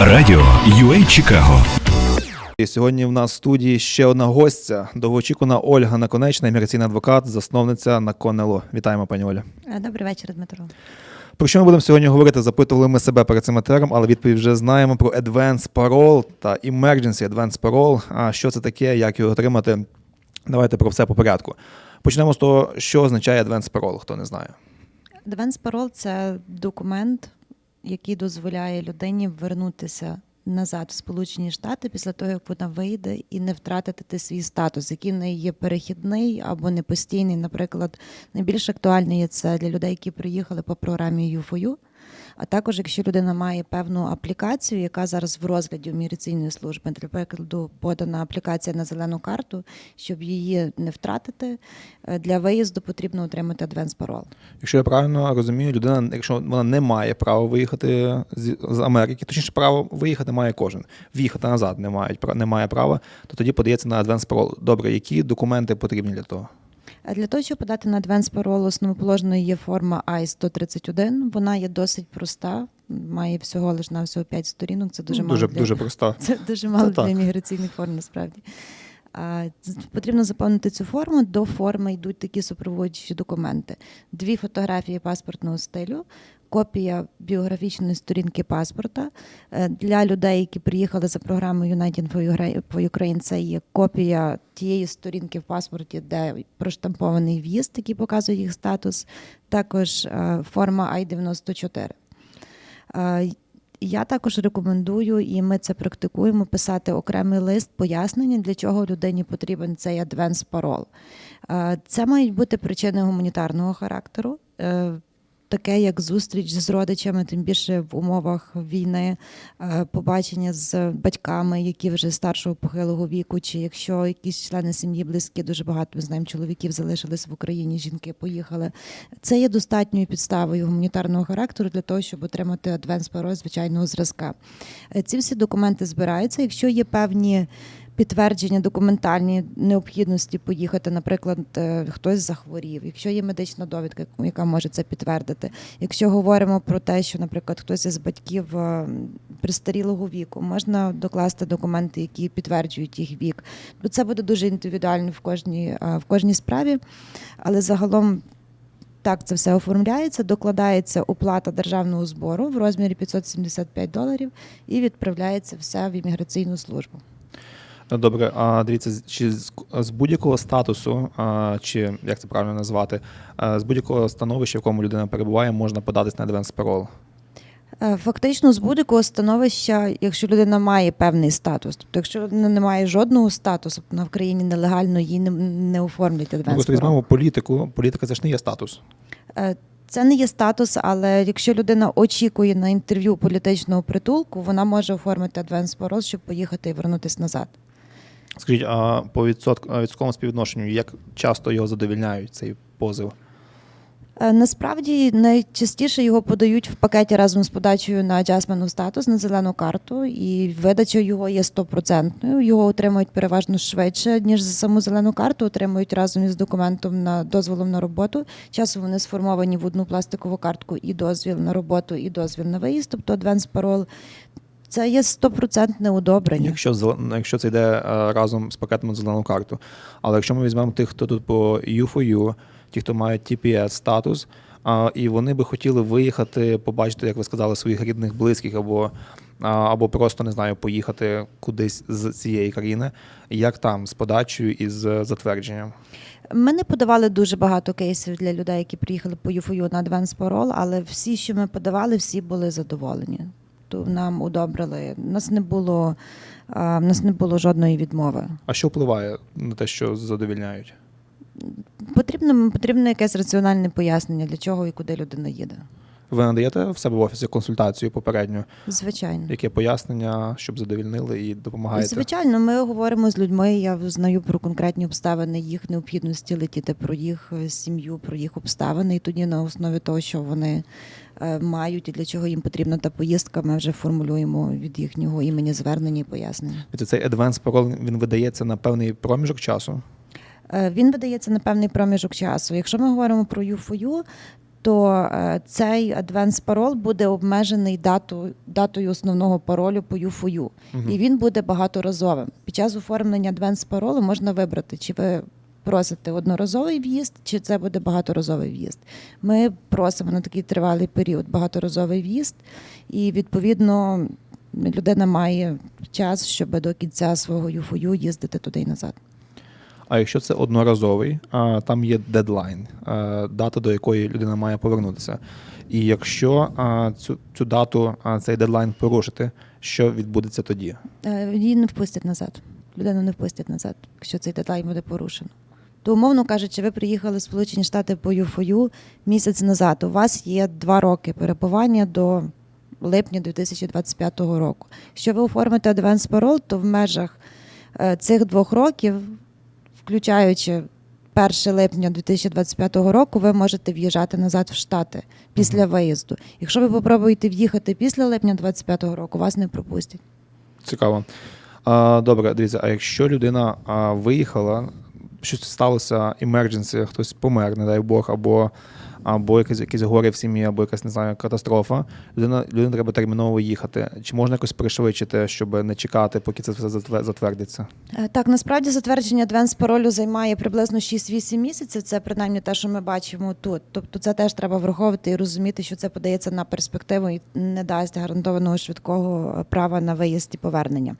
Радіо UA Чикаго. І сьогодні в нас в студії ще одна гостя, довгоочікувана Ольга Наконечна, імміграційний адвокат, засновниця Наконело. Вітаємо, пані Оля. Е, Добрий вечір, Дмитро. Про що ми будемо сьогодні говорити? Запитували ми себе перед цим матеріалом, але відповідь вже знаємо про Advance Parole та Emergency Advance Parole. А що це таке, як його отримати? Давайте про все по порядку. Почнемо з того, що означає Advance Parole, хто не знає. Advance Parole – це документ, який дозволяє людині вернутися назад в Сполучені Штати після того, як вона вийде, і не втратити свій статус, який в неї є перехідний або непостійний. Наприклад, найбільш актуальний є це для людей, які приїхали по програмі U4U. А також, якщо людина має певну аплікацію, яка зараз в розгляді міграційної служби, для прикладу, подана аплікація на зелену карту, щоб її не втратити, е, для виїзду потрібно отримати Advance Parole. Якщо я правильно розумію, людина, якщо вона не має права виїхати з, Америки, точніше право виїхати має кожен. В'їхати назад не має, не має права, то тоді подається на Advance Parole. Добре, які документи потрібні для того? А Для того, щоб подати на адвенс паролу основоположною є форма I-131. Вона є досить проста, має всього лише на всього 5 сторінок. Це дуже мало дуже, для... дуже просто. Це дуже мало Це для так. міграційних форм, насправді. Потрібно заповнити цю форму. До форми йдуть такі супроводжуючі документи: дві фотографії паспортного стилю, копія біографічної сторінки паспорта. Е, Для людей, які приїхали за програмою United for Ukraine, це є копія тієї сторінки в паспорті, де проштампований в'їзд, який показує їх статус. Також е, форма I-94. Е, я також рекомендую, і ми це практикуємо, писати окремий лист пояснення, для чого людині потрібен цей адвенс парол. Е, Це мають бути причини гуманітарного характеру. Таке як зустріч з родичами, тим більше в умовах війни, е, побачення з батьками, які вже старшого похилого віку, чи якщо якісь члени сім'ї близькі, дуже багато ми знаємо чоловіків залишились в Україні, жінки поїхали. Це є достатньою підставою гуманітарного характеру для того, щоб отримати адвенс пароль звичайного зразка. Е, Ці всі документи збираються. Якщо є певні підтвердження документальні необхідності поїхати, наприклад, е, хтось захворів, якщо є медична довідка, яка може це підтвердити. Якщо говоримо про те, що, наприклад, хтось із батьків е, пристарілого віку, можна докласти документи, які підтверджують їх вік. Бо це буде дуже індивідуально в кожній, е, в кожній справі, але загалом. Так, це все оформляється, докладається оплата державного збору в розмірі 575 доларів і відправляється все в імміграційну службу. Добре, а дивіться, чи з, з будь-якого статусу, а, чи як це правильно назвати, а, з будь-якого становища, в якому людина перебуває, можна податись на Advance Parole. Е, Фактично, з будь-якого становища, якщо людина має певний статус, тобто, якщо людина не має жодного статусу, вона в країні нелегально її не, не оформлять адвенс. просто візьмемо політику. Політика це ж не є статус. Е, Це не є статус, але якщо людина очікує на інтерв'ю політичного притулку, вона може оформити адвенс парол, щоб поїхати і вернутися назад. Скажіть, а по відсотковому співвідношенню, як часто його задовільняють цей позив? Е, Насправді найчастіше його подають в пакеті разом з подачею на of статус на зелену карту, і видача його є стопроцентною. Його отримують переважно швидше, ніж за саму зелену карту. Отримують разом із документом на дозволом на роботу. Часом вони сформовані в одну пластикову картку і дозвіл на роботу, і дозвіл на виїзд, тобто advance парол. Це є стопроцентне удобрення. Якщо якщо це йде разом з пакетом зелену карту. Але якщо ми візьмемо тих, хто тут по U4U, ті, хто мають TPS статус, а, і вони би хотіли виїхати, побачити, як ви сказали, своїх рідних, близьких, або, або просто не знаю, поїхати кудись з цієї країни. Як там з подачею і з затвердженням? Ми не подавали дуже багато кейсів для людей, які приїхали по ЮФОЮ на Advance Parole, але всі, що ми подавали, всі були задоволені. То нам удобрили. У нас не було, а, в нас не було жодної відмови. А що впливає на те, що задовільняють? Потрібно, потрібно якесь раціональне пояснення, для чого і куди людина їде. Ви надаєте в себе в офісі консультацію попередню, Звичайно. яке пояснення, щоб задовільнили і допомагаєте? Звичайно, ми говоримо з людьми. Я знаю про конкретні обставини їх необхідності летіти, про їх е, сім'ю, про їх обставини. І тоді на основі того, що вони е, мають і для чого їм потрібна та поїздка, ми вже формулюємо від їхнього імені звернення і пояснення. Цей advance parole, він видається на певний проміжок часу. Е, Він видається на певний проміжок часу. Якщо ми говоримо про U4U, то е, цей advanced парол буде обмежений дату, датою основного паролю по UFOU. І він буде багаторазовим. Під час оформлення advanced паролу можна вибрати, чи ви просите одноразовий в'їзд, чи це буде багаторазовий в'їзд. Ми просимо на такий тривалий період багаторазовий в'їзд, і відповідно людина має час, щоб до кінця свого UFOU їздити туди і назад. А якщо це одноразовий, а, там є дедлайн, а, дата, до якої людина має повернутися. І якщо а, цю, цю дату, а, цей дедлайн порушити, що відбудеться тоді? Е, Її не впустять назад. Людину не впустять назад, якщо цей дедлайн буде порушено. То, умовно кажучи, ви приїхали в Сполучені Штати по ЮФОЮ місяць назад. У вас є два роки перебування до липня 2025 року. Якщо ви оформите Advance Parole, то в межах е, цих двох років, включаючи 1 липня 2025 року, ви можете в'їжджати назад в Штати після виїзду. Якщо ви попробуєте в'їхати після липня 2025 року, вас не пропустять. Цікаво. А, добре, дивіться, а якщо людина а, виїхала, щось сталося emergency, хтось помер, не дай Бог, або, або якесь, якесь горе в сім'ї, або якась не знаю, катастрофа, людина, людина треба терміново їхати. Чи можна якось пришвидшити, щоб не чекати, поки це все затвер- затвердиться? Е, Так, насправді затвердження advance паролю займає приблизно 6-8 місяців. Це принаймні те, що ми бачимо тут. Тобто, це теж треба враховувати і розуміти, що це подається на перспективу і не дасть гарантованого швидкого е, права на виїзд і повернення.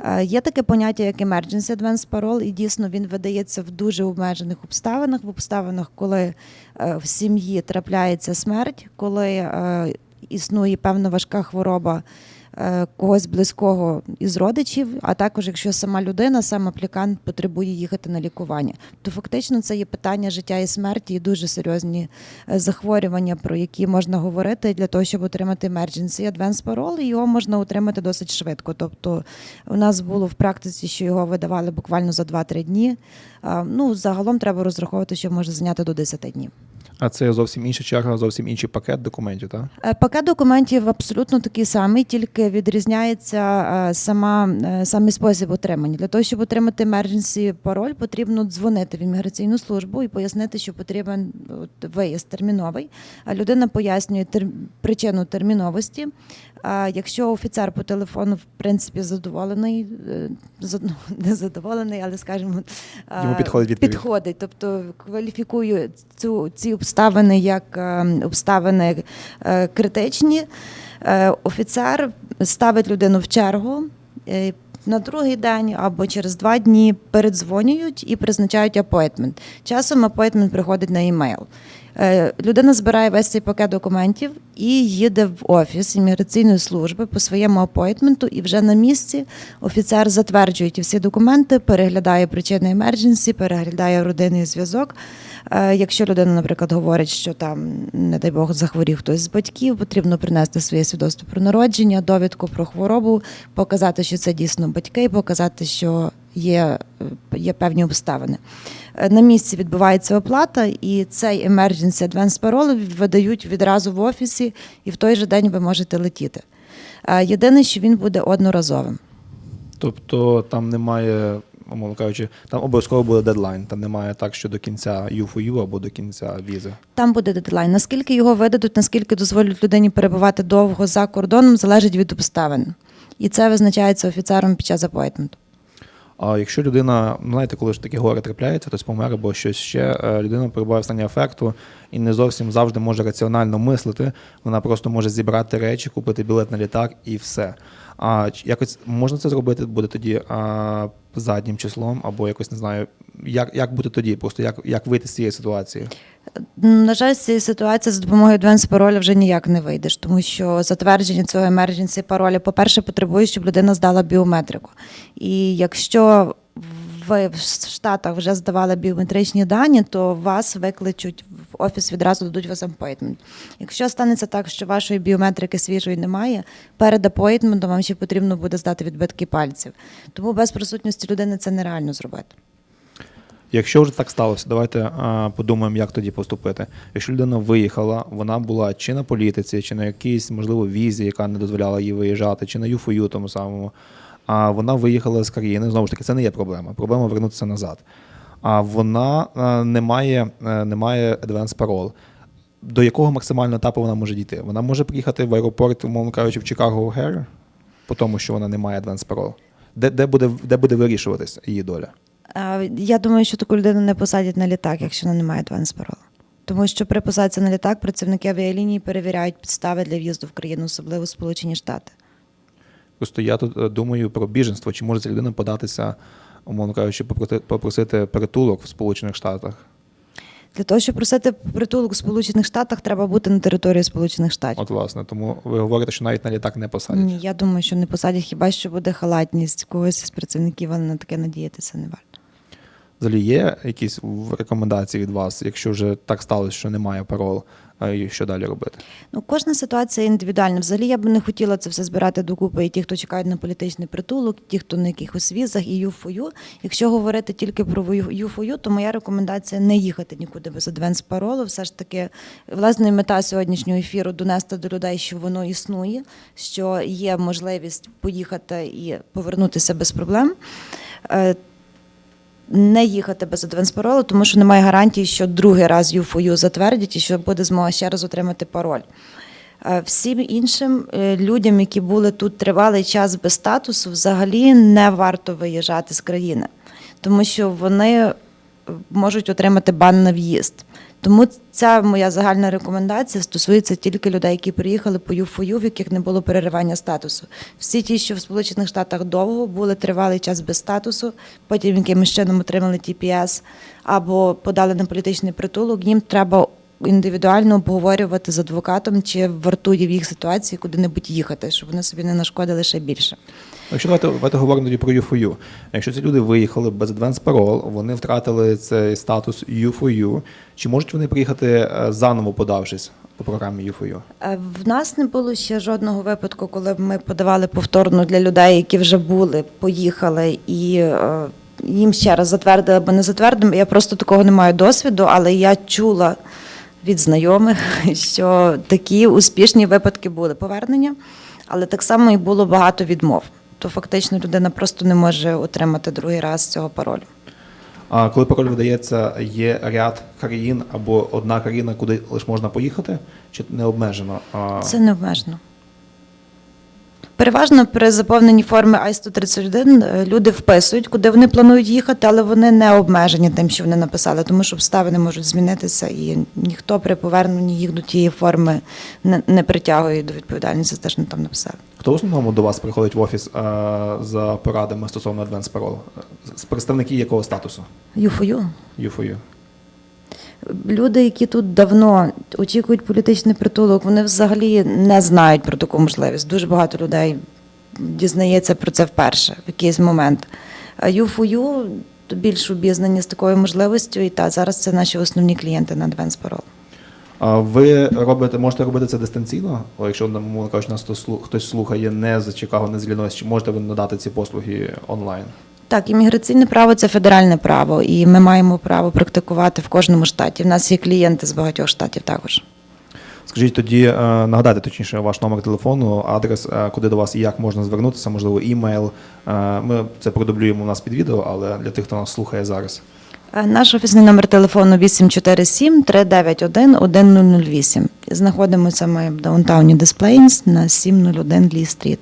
Е, Є таке поняття, як emergency advance parole, і дійсно він видається в дуже обмежених обставинах, в обставинах, коли в сім'ї трапляється смерть, коли е, існує певна важка хвороба е, когось близького із родичів, а також якщо сама людина, сам аплікант потребує їхати на лікування. То фактично це є питання життя і смерті, і дуже серйозні е, захворювання, про які можна говорити для того, щоб отримати emergency advance parole, і його можна отримати досить швидко. Тобто у нас було в практиці, що його видавали буквально за 2-3 дні. Ну, загалом треба розраховувати, що може зайняти до 10 днів. А це зовсім інша черга, зовсім інший пакет документів, так? Е, Пакет документів абсолютно такий самий, тільки відрізняється е, сама е, самий спосіб отримання. Для того, щоб отримати emergency пароль, потрібно дзвонити в імміграційну службу і пояснити, що потрібен виїзд терміновий. А людина пояснює тер... причину терміновості. А якщо офіцер по телефону в принципі задоволений, е, не задоволений, але скажімо, е, Йому підходить відповідь. підходить, тобто кваліфікує цю ці обставини як е, обставини критичні. Офіцер ставить людину в чергу. На другий день або через два дні передзвонюють і призначають апойтмент. Часом апойтмент приходить на емейл. Людина збирає весь цей пакет документів і їде в офіс імміграційної служби по своєму апойтменту, і вже на місці офіцер затверджує ті всі документи, переглядає причини емердженсі, переглядає родинний зв'язок. Е, Якщо людина, наприклад, говорить, що там, не дай Бог, захворів хтось з батьків, потрібно принести своє свідоцтво про народження, довідку про хворобу, показати, що це дійсно батьки, показати, що є, е, є певні обставини. Е, На місці відбувається оплата, і цей emergency advance parole видають відразу в офісі, і в той же день ви можете летіти. Е, Єдине, що він буде одноразовим. Тобто там немає, умовно кажучи, там обов'язково буде дедлайн. Там немає так, що до кінця U4U або до кінця візи. Там буде дедлайн. Наскільки його видадуть, наскільки дозволять людині перебувати довго за кордоном, залежить від обставин. І це визначається офіцером під час апойтменту. А якщо людина, ну, знаєте, коли ж такі горе трапляється, хтось помер або щось ще, е, людина перебуває в стані афекту і не зовсім завжди може раціонально мислити, вона просто може зібрати речі, купити білет на літак і все. А якось можна це зробити буде тоді а, заднім числом, або якось не знаю, як, як бути тоді, просто як, як вийти з цієї ситуації. На жаль, з цієї ситуації за допомогою advance пароля вже ніяк не вийдеш, тому що затвердження цього emergency пароля, по-перше, потребує, щоб людина здала біометрику. І якщо ви в Штатах вже здавали біометричні дані, то вас викличуть в офіс відразу дадуть вас апойтмент. Якщо станеться так, що вашої біометрики свіжої немає, перед апойтментом вам ще потрібно буде здати відбитки пальців. Тому без присутності людини це нереально зробити. Якщо вже так сталося, давайте а, подумаємо, як тоді поступити. Якщо людина виїхала, вона була чи на політиці, чи на якійсь, можливо, візі, яка не дозволяла їй виїжджати, чи на ЮФОЮ тому самому. А вона виїхала з країни. Знову ж таки, це не є проблема. Проблема вернутися назад. А вона не має, е, не має advance parole. до якого максимального етапу вона може дійти? Вона може приїхати в аеропорт, умовно кажучи, в Чикаго Гер, по тому, що вона не має Advance Parole. Де, де, буде, де буде вирішуватись її доля? Е, Я думаю, що таку людину не посадять на літак, якщо вона не має advance parole. Тому що при посадці на літак працівники авіалінії перевіряють підстави для в'їзду в країну, особливо Сполучені Штати. Просто я тут е, думаю про біженство. Чи може ця людина податися, умовно кажучи, попросити притулок в Сполучених Штатах? Для того, щоб просити притулок у Сполучених Штатах, треба бути на території Сполучених Штатів. От, власне, тому ви говорите, що навіть на літак не посадять. Ні, я думаю, що не посадять, хіба що буде халатність когось із працівників, але на таке надіятися не варто. Взагалі є якісь рекомендації від вас, якщо вже так сталося, що немає парол, е, і що далі робити? Ну, кожна ситуація індивідуальна. Взагалі я б не хотіла це все збирати докупи. І ті, хто чекають на політичний притулок, ті, хто на якихось візах, і юфою. Якщо говорити тільки про юфою, то моя рекомендація не їхати нікуди без адвенс паролу. Все ж таки, власне, мета сьогоднішнього ефіру донести до людей, що воно існує, що є можливість поїхати і повернутися без проблем. Не їхати без адвенс паролу, тому що немає гарантії, що другий раз ЮФОЮ затвердять і що буде змога ще раз отримати пароль. Е, Всім іншим е, людям, які були тут тривалий час без статусу, взагалі не варто виїжджати з країни, тому що вони можуть отримати бан на в'їзд. Тому ця моя загальна рекомендація стосується тільки людей, які приїхали по ЮФОЮ, в яких не було переривання статусу. Всі ті, що в Сполучених Штатах довго були тривалий час без статусу, потім якимось чином отримали TPS або подали на політичний притулок, їм треба індивідуально обговорювати з адвокатом, чи вартує в їх ситуації куди-небудь їхати, щоб вони собі не нашкодили ще більше. Якщо давайте, давайте говоримо тоді про UFOU. Якщо ці люди виїхали без Advance Parole, вони втратили цей статус UFOU, чи можуть вони приїхати е, заново подавшись по програмі UFOU? Е, В нас не було ще жодного випадку, коли б ми подавали повторно для людей, які вже були, поїхали і. е, Їм ще раз затвердили або не затвердили. Я просто такого не маю досвіду, але я чула від знайомих, що такі успішні випадки були повернення, але так само і було багато відмов. То фактично людина просто не може отримати другий раз цього паролю. А коли пароль видається, є ряд країн або одна країна, куди лише можна поїхати, чи не обмежено? Це не обмежено. Переважно при заповненні форми I-131 е, люди вписують, куди вони планують їхати, але вони не обмежені тим, що вони написали, тому що обставини можуть змінитися, і ніхто при поверненні їх до тієї форми не, не притягує до відповідальності за те, що там написали. Хто в основному до вас приходить в офіс а, за порадами стосовно Advance Parole? Представники якого статусу? Юфою. UFOU? Люди, які тут давно очікують політичний притулок, вони взагалі не знають про таку можливість. Дуже багато людей дізнається про це вперше в якийсь момент. ЮФУЮ більш обізнані з такою можливістю, і та зараз це наші основні клієнти на Advance Parole. А ви робите, можете робити це дистанційно? О, якщо мовно кажучи, нас хтось слухає не з Чикаго, не з Іллінойс, чи можете ви надати ці послуги онлайн? Так, імміграційне право це федеральне право, і ми маємо право практикувати в кожному штаті. В нас є клієнти з багатьох штатів також. Скажіть тоді, е, нагадайте точніше ваш номер телефону, адрес, е, куди до вас і як можна звернутися, можливо, імейл. Е, Ми це продублюємо у нас під відео, але для тих, хто нас слухає зараз. Наш офісний номер телефону 847 391 1008. Знаходимося ми в даунтауні Дисплейнс на 701 Лі Стріт.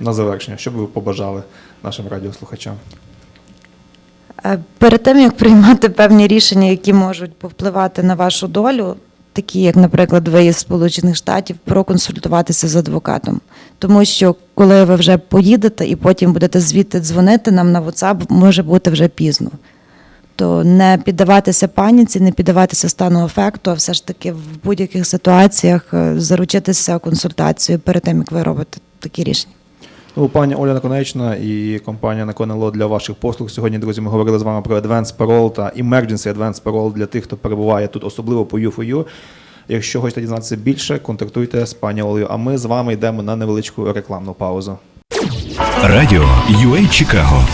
На завершення, що б ви побажали нашим радіослухачам? Е, Перед тим як приймати певні рішення, які можуть повпливати на вашу долю, такі як, наприклад, виїзд з Сполучених Штатів, проконсультуватися з адвокатом. Тому що коли ви вже поїдете і потім будете звідти дзвонити нам на WhatsApp, може бути вже пізно. То не піддаватися паніці, не піддаватися стану ефекту, а все ж таки в будь-яких ситуаціях е, заручитися консультацією перед тим, як ви робите такі рішення. Ну, пані Оля Наконечна і компанія Наконело для ваших послуг. Сьогодні, друзі, ми говорили з вами про Advanced Parole та Emergency Advanced Parole для тих, хто перебуває тут, особливо по UFOU. Якщо хочете дізнатися більше, контактуйте з пані Олею. А ми з вами йдемо на невеличку рекламну паузу. Радіо UA Чикаго